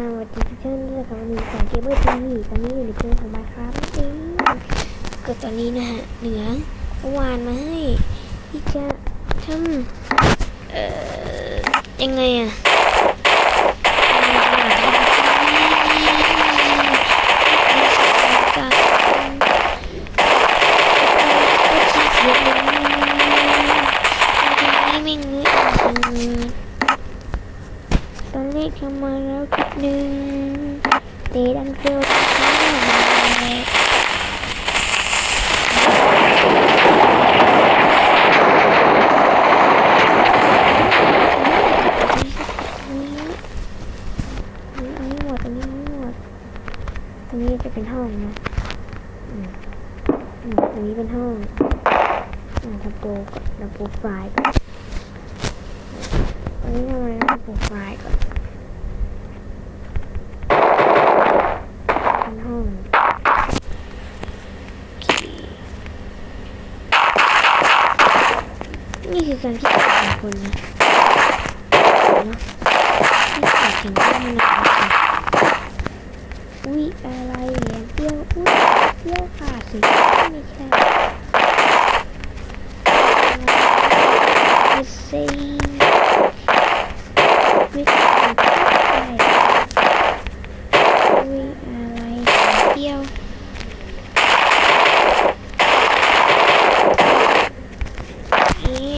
สวัสดีทุกท่านด้วยครับวันนี้สายเกมเมอร์ทีวีตอนนี้อยู่ในเกมของมาครับจริงก็ตอนนี้นะฮะเหนือเมื่อวานมาให้ที่จะทำเอ่อยังไงอะไม่เงื้อ ตอนนี้ทำมาแล้วคลิปหนึ่งตะดันเกลียวอันนี้หมดอันนี้ไม่หมดตรงนี้จะเป็นห้องนะอืมอืมตรงนี้เป็นห้องอ่าทำโปรก่อนทำโปรไฟล์ก่อนตอนนี้ทำอะไรนะทำโปรไฟล์ก่อนเป็ นห้องนี่คือการที่ของคนนะเนาะที่เกิดถึงที่มันะอุ้ยอะไรเหรียญเปรี้ยวอุ้ยเปรี้ยวขาดสิไม่ใช่ Let's see. Which one? We are like here. นี่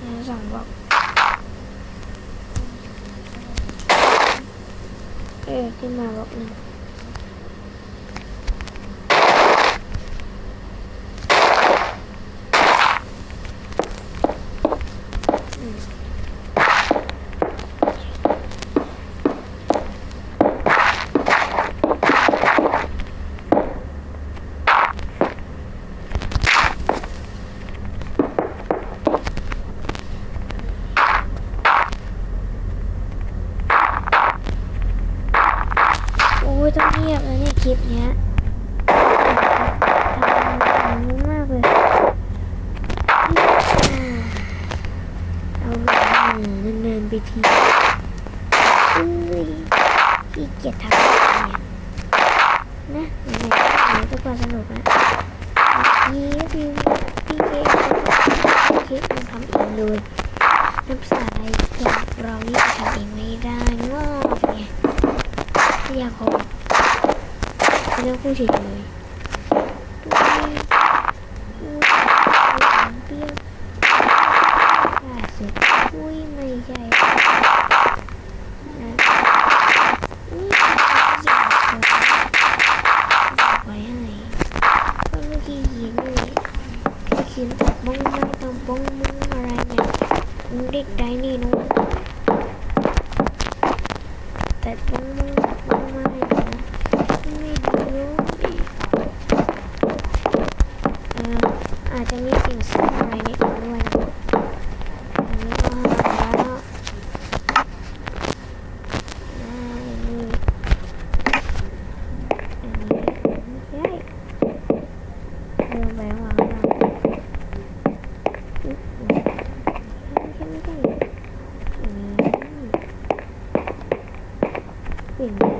แล้วสองบล็อก เออขึ้นมาบล็อกหนึ่ง โอ้ยต้องเงียบแล้วเนี่ยคลิปเนี้ยทำมากเลยเอาห นานๆไปทีเอ้ยขี้เกียจทำเนี่ยนะไหนๆก็พอสนุกนะพี่พี่พี่เองคลิปมันทำเองเลยน้ำสาอะไรกับเรานี่ทำเองไม่ได้งอกไงไม่อยากขอไม่ต้องพูดเฉยๆอุ้ยอุ้ยเปรี้ยวอ่าเสร็จอุ้ยไม่ใช่นะอุ้ยอยากขอบอกไว้ให้ก็เมื่อกี้ยินเลยที่คิดบอกบ้องไม่ต้องบ้องมึงอะไรเนี่ยมึงเด็กได้นี่นู้นแต่บ้องมึงบ้องไม่นะไม่รู้ดิเอ่ออาจจะมีสิ่งซึ่งอะไรนิดหน่อยด้วยนะอันนี้ก็หาแล้วอ่าอันนี้อันนี้ไม่ใช่เดินไปข้างหลังข้างหลังอุ๊ยไม่ใช่ไม่ใช่อันนี้ เปลี่ยนเลย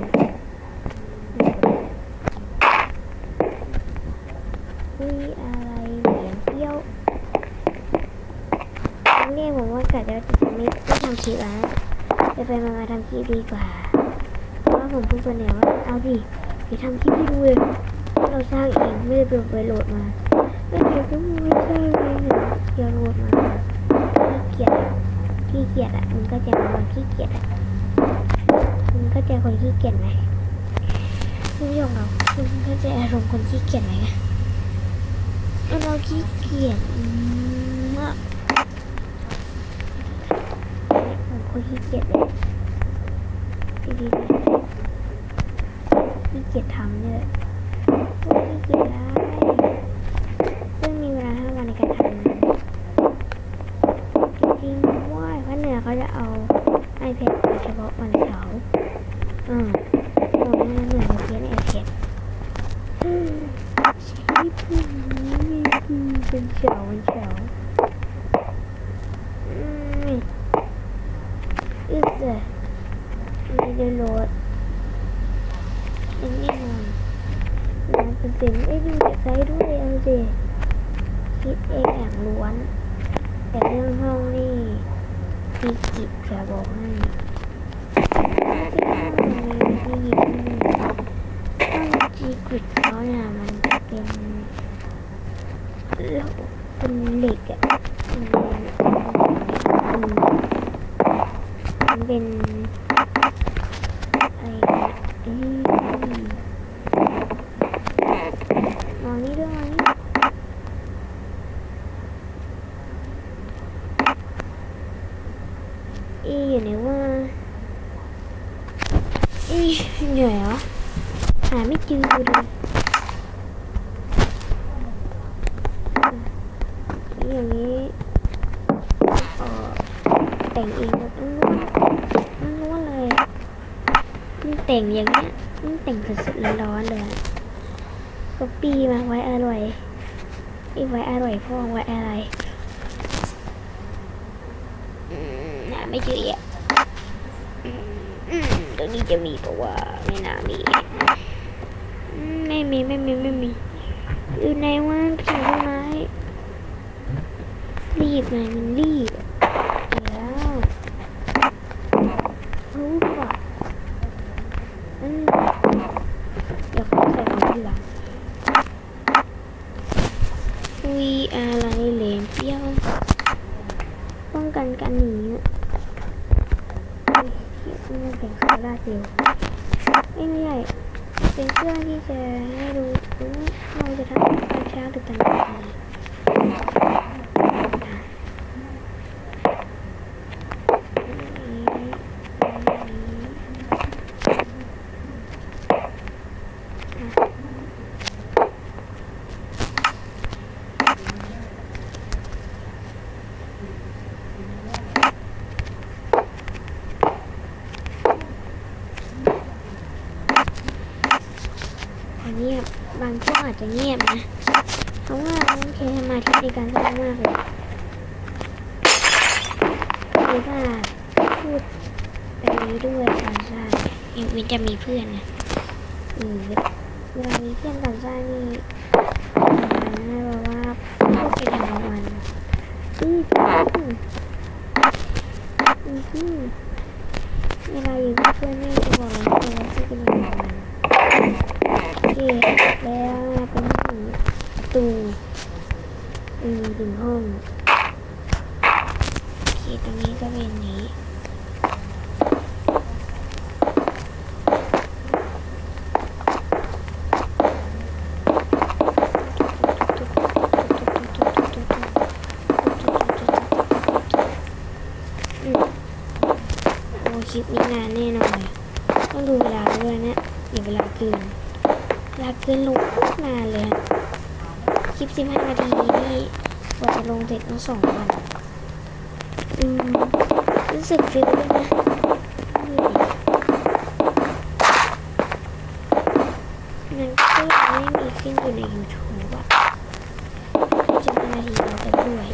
อุ้ยอะไรเหรียญเที่ยวตอนนี้ผมว่ากะจะจะไม่ไม่ทำคลิปแล้วจะไปมามาทำคลิปดีกว่า เพราะว่าผมพูดไปเนี่ยว่าเอาดิไปทำคลิปให้ดูเลยเราสร้างเองไม่ได้ไปโหลดมา ไม่เกี่ยวกับไม่ใช่เลยเนี่ยเกี่ยวโหลดมาขี้เกียจขี้เกียจอะมันก็จะมาขี้เกียจอะมันก็จะคนขี้เกียจไหมคุณผู้ชมเราคุณก็จะอารมณ์คนขี้เกียจไหมนะเราขี้เกียจมากผมคนขี้เกียจเลยดีๆขี้เกียจทำเนี่ยก็ขี้เกียจได้ เป็นเฉียวเป็นเฉียวอืมอีกเลยไม่ได้รถ อีอยู่ไหนว่าอีเหนื่อยเหรอหาไม่เจอเลยอย่างนี้เออแต่งเองแบบมันรู้ว่าเลยมันแต่งอย่างเงี้ยมันแต่งสดๆร้อนๆเลยก็ปีมาไว้อร่อยไอ้ไว้อร่อยพ่อไว้อะไรอืมหา ไม่เจออะอืมอืมตรงนี้จะมีปะวะไม่น่ามี ไม่มีไม่มีไม่มี อยู่ในว่าผีไม้รีบไงมันรีบอะแล้วรู้ก่อนอืมเดี๋ยวเขาใส่ของทีหลังอุ้ยอะไรเหลนเปรี้ยวป้องกันการหนีอะอุ้ยเที่ยมันเป็นคาราเซลไม่ไม่ใช่เป็นเครื่องที่จะให้ดูว่าเราจะทำการช้าหรือการดี เงียบ บางช่วงอาจจะเงียบนะ เพราะว่าต้องใช้สมาธิในการสร้างมากเลยหรือว่าพูดไปด้วยตอนสร้างยังไม่จะมีเพื่อนนะอืมเวลามีเพื่อนตอนสร้างนี่ให้บอกว่าพูดไปอย่างวันอืออือเวลาอยู่กับเพื่อนนี่จะบอกเลยว่าพูดไปอย่างวัน แล้วเป็นห้องประตูอืมถึงห้องโอเคตรงนี้ก็เป็นนี้คลิปนี้นานแน่นอนเลยต้องดูเวลาด้วยนะอย่าเวลาเกิน ลาเกินลงโคตรนานเลย คลิปสิบห้านาทีนี่กว่าจะลงเสร็จต้องสองวัน อืม รู้สึกฟิลด้วยนะมันก็ยังไม่มีขึ้นอยู่ใน YouTube อะสิบห้านาทีเราจะด้วย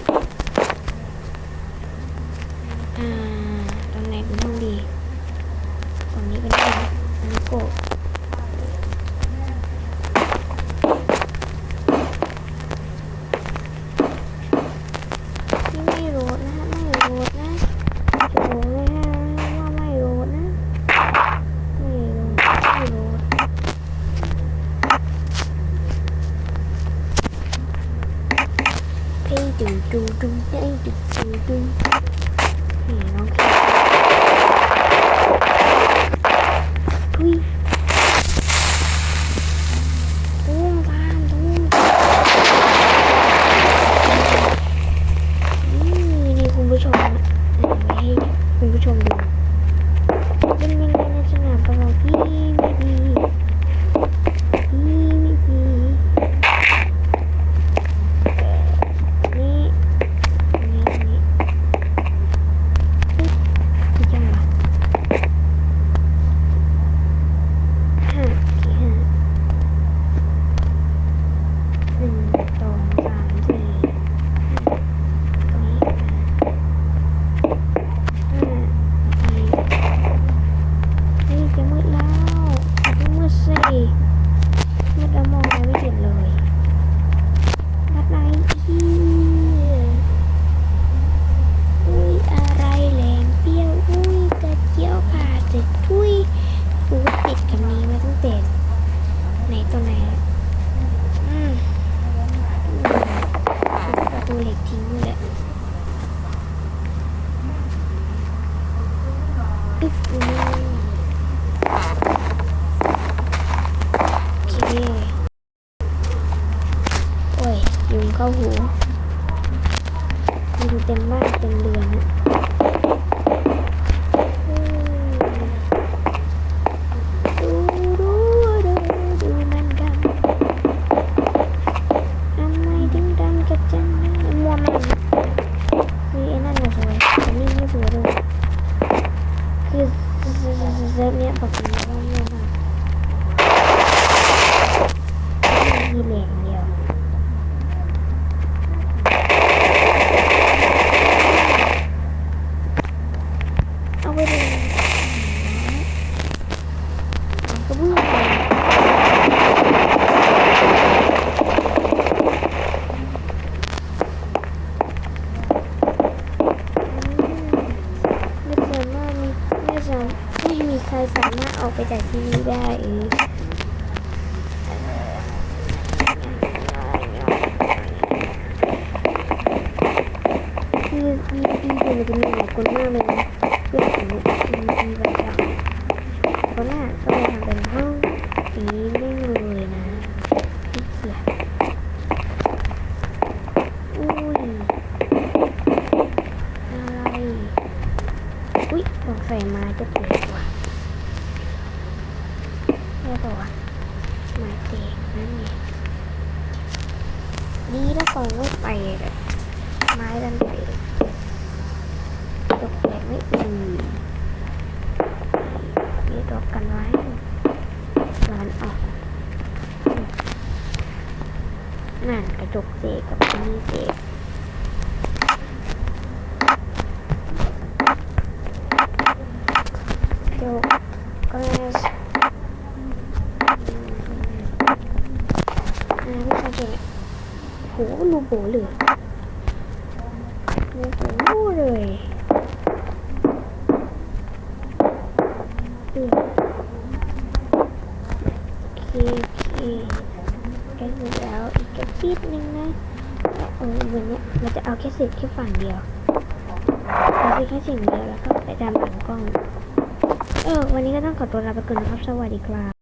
ยุงเข้าหูยุงเต็มบ้านเต็มเรือนดูดูดูดูมันกันทำไมถึงดังกับจังมัวมันคือไอ้นั่นน่ะสวยแต่นี่ไม่สวยเลยคือเซิร์ฟเนี้ยบอกเลยว่าเงียบมากไม่มีเหรียญเดียว เอาไปเลยก็เพิ่งไปไม่สามารถมีไม่สามไม่มีใครสามารถ ออกไปจากที่นี่ได้เออคือมีดีมันจะมีหลายคนมากเลยนะเพื่อนผมมีดีบางอย่างคนน่ะก็เลยทำเป็นห้องสีเร่งเลยนะที่เกียจอุ้ยอะไร อุ้ยสงสัยไม้จะเตกว่ะใช่ป่าวะไม้เตกนั่นไงดีแล้วก่อนไม่ไปเลยไม้ดันเตกตกแต่งไม่อือมีดอกกันไว้ร้อนออก นั่นกระจกเสกกับอันนี้เสกเจบก็เลยอ่าพี่ชายเก่งโหรูโบเลยรูโบเลยเออโอเคโอเคแค่เสร็จแล้วอีกแค่ นิดนึงนะเออวันเนี้ยเราจะเอาแค่สิบแค่ฝั่งเดียวเอาไปแค่สิ่งเดียวแล้วก็ไปตามหลังกล้อง เออ วันนี้ก็ต้องขอตัวลาไปก่อนนะครับ สวัสดีครับ